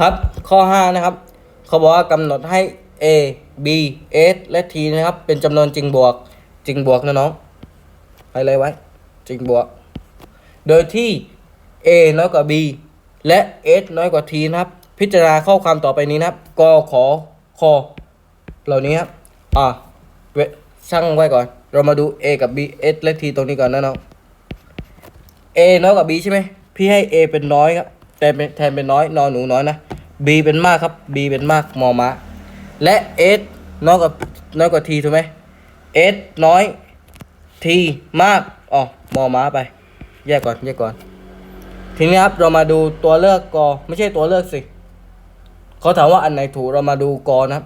ครับ ข้อ 5 นะครับ เขาบอกว่ากำหนดให้ a b s และ t นะครับ เป็นจำนวนจริงบวก จริงบวกนะน้องให้เลยไว้ จริงบวก โดยที่ a น้อยกว่า b และ s น้อยกว่า t นะครับ พิจารณาข้อความต่อไปนี้นะครับกขอคอเหล่านี้ครับอ่าเวช่างไว้ก่อน เรามาดู a กับ b s และ t ตรงนี้ก่อนนะน้อง a น้อยกว่า b ใช่ไหมพี่ให้ a เป็นน้อยครับ แต่เป็นแทนเป็นน้อยนอนหนูน้อยนะ b เป็นมากครับ b เป็นมากมอม้าและ s น้อยกว่าน้อยกว่า t ถูกไหม s น้อย t มากอ๋อมอม้าไป แยกก่อนแยกก่อน ทีนี้ครับเรามาดูตัวเลือกกอไม่ใช่ตัวเลือกสิเขาถามว่าอันไหนถูกเรามาดูกอนะครับ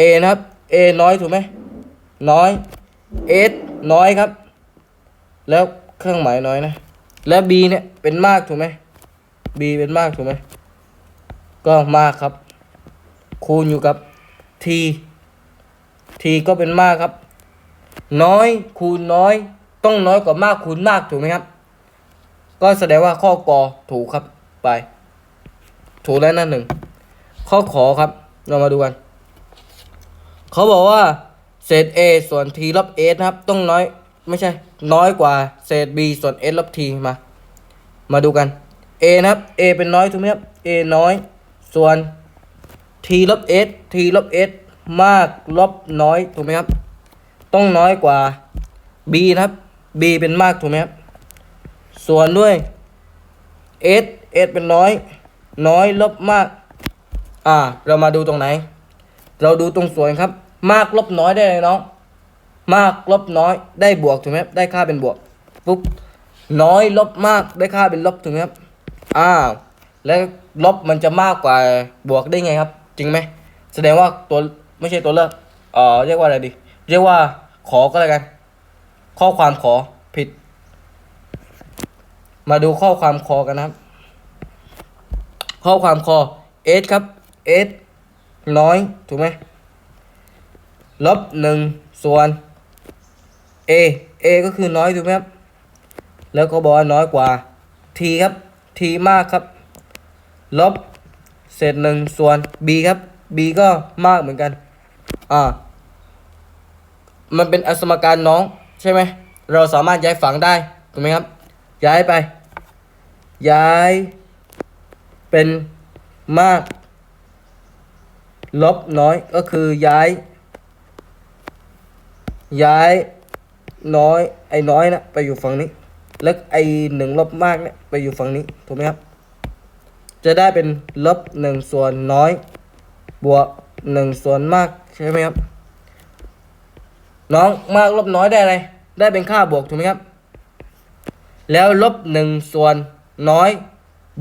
a นะครับ a น้อยถูกไหมน้อย s น้อยครับ แล้วเครื่องหมายน้อยนะ แล้ว b เนี่ยเป็นมากถูกไหม b เป็นมากถูกไหม ก็มากครับ คูณอยู่กับ t t ก็เป็นมากครับ น้อยคูณน้อย ต้องน้อยกว่ามากคูณมากถูกไหมครับ ก็แสดงว่าข้อกอถูกครับไป ถูกแล้วนั่นหนึ่งข้อขอครับ เรามาดูกัน เขาบอกว่าเศษ a ส่วน t ลบ s นะครับ ต้องน้อย ไม่ใช่ น้อยกว่าเศษ b ส่วน s ลบ t มา มาดูกัน a นะครับ a เป็นน้อยถูกไหมครับ a น้อย ส่วน t ลบ s t ลบ s มากลบน้อยถูกไหมครับ ต้องน้อยกว่า b นะครับ b เป็นมากถูกไหมครับ ส่วนด้วย s s เป็นน้อย น้อยลบมาก อ่า เรามาดูตรงไหน เราดูตรงส่วนครับ มากลบน้อยได้เลยน้อง มากลบน้อยได้บวกถูกไหมได้ค่าเป็นบวกปุ๊บน้อยลบมากได้ค่าเป็นลบถูกไหมครับอ้าวแล้วลบมันจะมากกว่าบวกได้ไงครับ จริงไหมแสดงว่าตัวไม่ใช่ตัวเลือกเอ่อเรียกว่าอะไรดี เรียกว่าขอก็แล้วกัน ข้อความขอผิด มาดูข้อความคอกันนะครับ ข้อความคอ s ครับ s น้อยถูกไหมลบหนึ่งส่วน a a ก็คือน้อยถูกไหมครับ แล้วก็บอกว่าน้อยกว่า t ครับ t มากครับ ลบเศษหนึ่งส่วน b ครับ b ก็มากเหมือนกัน อ่า มันเป็นอสมการน้องใช่ไหม เราสามารถย้ายฝั่งได้ถูกไหมครับ ย้ายไป ย้าย เป็นมาก ลบน้อยก็คือย้าย ย้าย น้อยไอ้น้อยนะไปอยู่ฝั่งนี้ แล้วไอ้หนึ่งลบมากเนี่ยไปอยู่ฝั่งนี้ถูกไหมครับ จะได้เป็นลบหนึ่งส่วนน้อยบวกหนึ่งส่วนมากใช่ไหมครับ น้องมากลบน้อยได้อะไร ได้เป็นค่าบวกถูกไหมครับ แล้วลบหนึ่งส่วนน้อย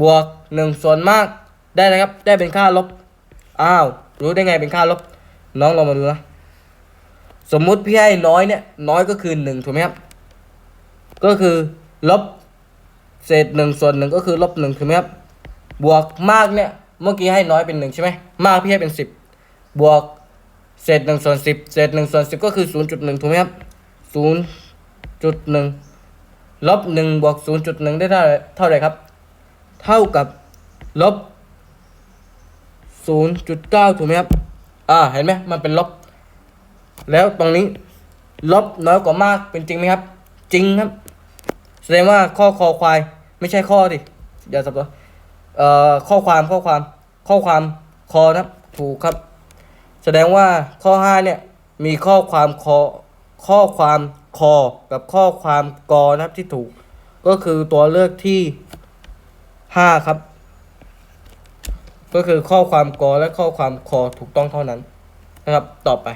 บวกหนึ่งส่วนมากได้อะไรครับ ได้เป็นค่าลบ อ้าว รู้ได้ไงเป็นค่าลบ น้องลองมาดูนะ สมมุติพี่ให้น้อยเนี่ยน้อยก็คือหนึ่งถูกไหมครับ ก็คือลบเศษหนึ่งส่วนหนึ่งก็คือลบหนึ่งถูกไหมครับ บวกมากเนี่ยเมื่อกี้ให้น้อยเป็นหนึ่งใช่ไหมมากพี่ให้เป็นสิบบวกเศษหนึ่งส่วนสิบเศษหนึ่งส่วนสิบก็คือศูนย์จุดหนึ่งถูกไหมครับศูนย์จุดหนึ่งลบหนึ่งบวกศูนย์จุดหนึ่งได้เท่าไรเท่าไรครับ เท่ากับลบศูนย์จุดเก้าถูกไหมครับ อ่าเห็นไหมมันเป็นลบ แล้วตรงนี้ลบน้อยกว่ามากเป็นจริงไหมครับ จริงครับ แสดงว่าข้อคอควาย ไม่ใช่ข้อดิอย่าสับสนเอ่อข้อความข้อความข้อความคอนะถูกครับ แสดงว่าข้อห้าเนี่ยมีข้อความคอข้อความคอกับข้อความกอนะครับที่ถูก ก็คือตัวเลือกที่ห้าครับ ก็คือข้อความกอและข้อความคอถูกต้องเท่านั้นนะครับ ต่อไป